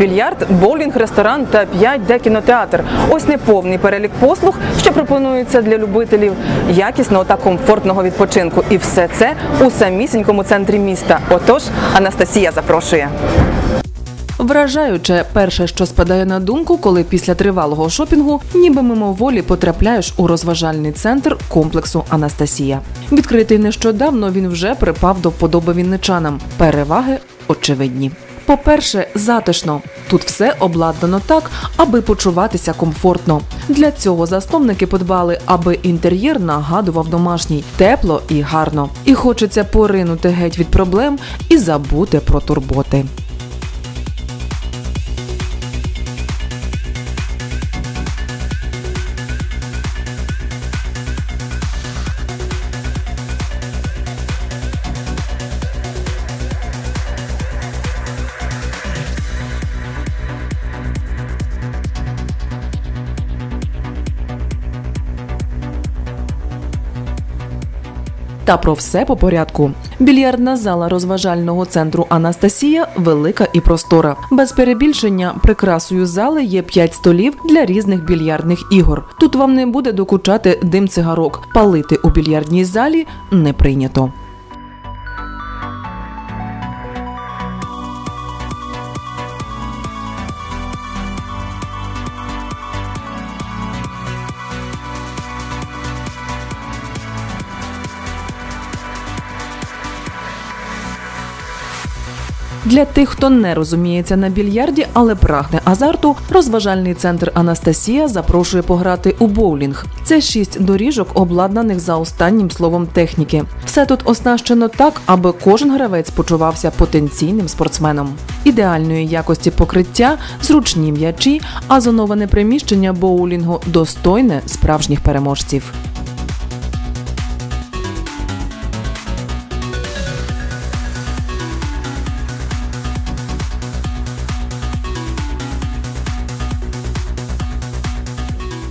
більярд, боулінг, ресторан та 5D кінотеатр. Ось неповний перелік послуг, що пропонуються для любителів якісного та комфортного відпочинку. І все це у самісінькому центрі міста. Отож, Анастасія запрошує. Вражаюче перше, що спадає на думку, коли після тривалого шопінгу ніби мимоволі потрапляєш у розважальний центр комплексу Анастасія. Відкритий нещодавно він вже припав до вподоби вінничанам. Переваги очевидні. По-перше, затишно. Тут все обладнано так, аби почуватися комфортно. Для цього засновники подбали, аби інтер'єр нагадував домашній, тепло і гарно. І хочеться поринути геть від проблем і забути про турботи. Та про все по порядку. Більярдна зала розважального центру Анастасія велика і простора. Без перебільшення прикрасою зали є п'ять столів для різних більярдних ігор. Тут вам не буде докучати дим цигарок. Палити у більярдній залі не прийнято. Для тих, хто не розуміється на більярді, але прагне азарту, розважальний центр Анастасія запрошує пограти у боулінг. Це шість доріжок, обладнаних за останнім словом техніки. Все тут оснащено так, аби кожен гравець почувався потенційним спортсменом. Ідеальної якості покриття, зручні м'ячі, а зоноване приміщення боулінгу достойне справжніх переможців.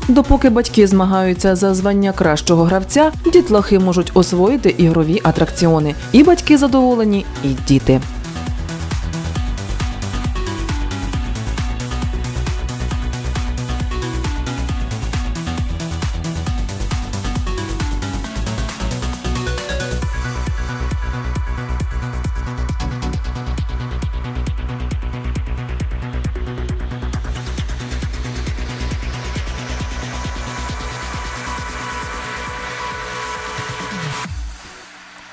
Допоки батьки змагаються за звання кращого гравця, дітлахи можуть освоїти ігрові атракціони. І батьки задоволені, і діти.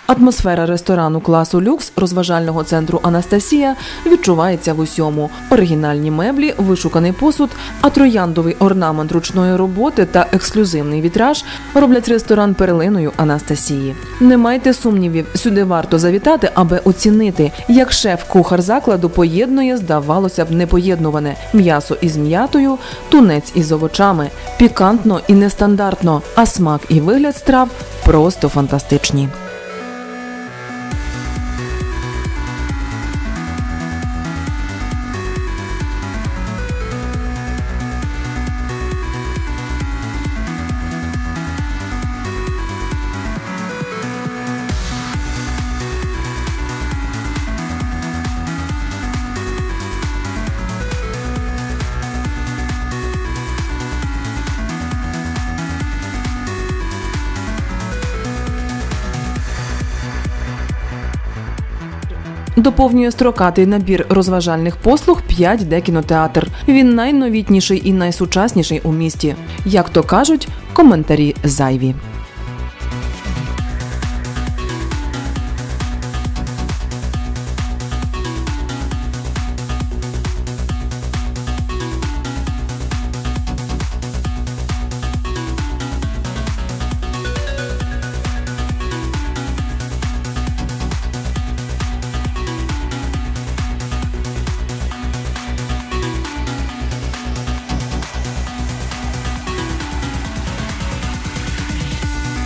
Атмосфера ресторану класу люкс розважального центру Анастасія відчувається в усьому: оригінальні меблі, вишуканий посуд, а трояндовий орнамент ручної роботи та ексклюзивний вітраж роблять ресторан перлиною Анастасії. Не майте сумнівів, сюди варто завітати, аби оцінити, як шеф-кухар закладу поєднує, здавалося б, непоєднуване м'ясо із м'ятою, тунець із овочами, пікантно і нестандартно, а смак і вигляд страв просто фантастичні. Доповнює строкатий набір розважальних послуг 5D кінотеатр. Він найновітніший і найсучасніший у місті. Як то кажуть, коментарі зайві.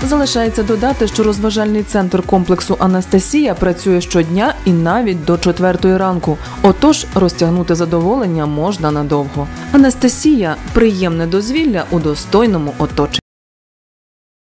Залишається додати, що розважальний центр комплексу Анастасія працює щодня і навіть до четвертої ранку. Отож, розтягнути задоволення можна надовго. Анастасія приємне дозвілля у достойному оточенні.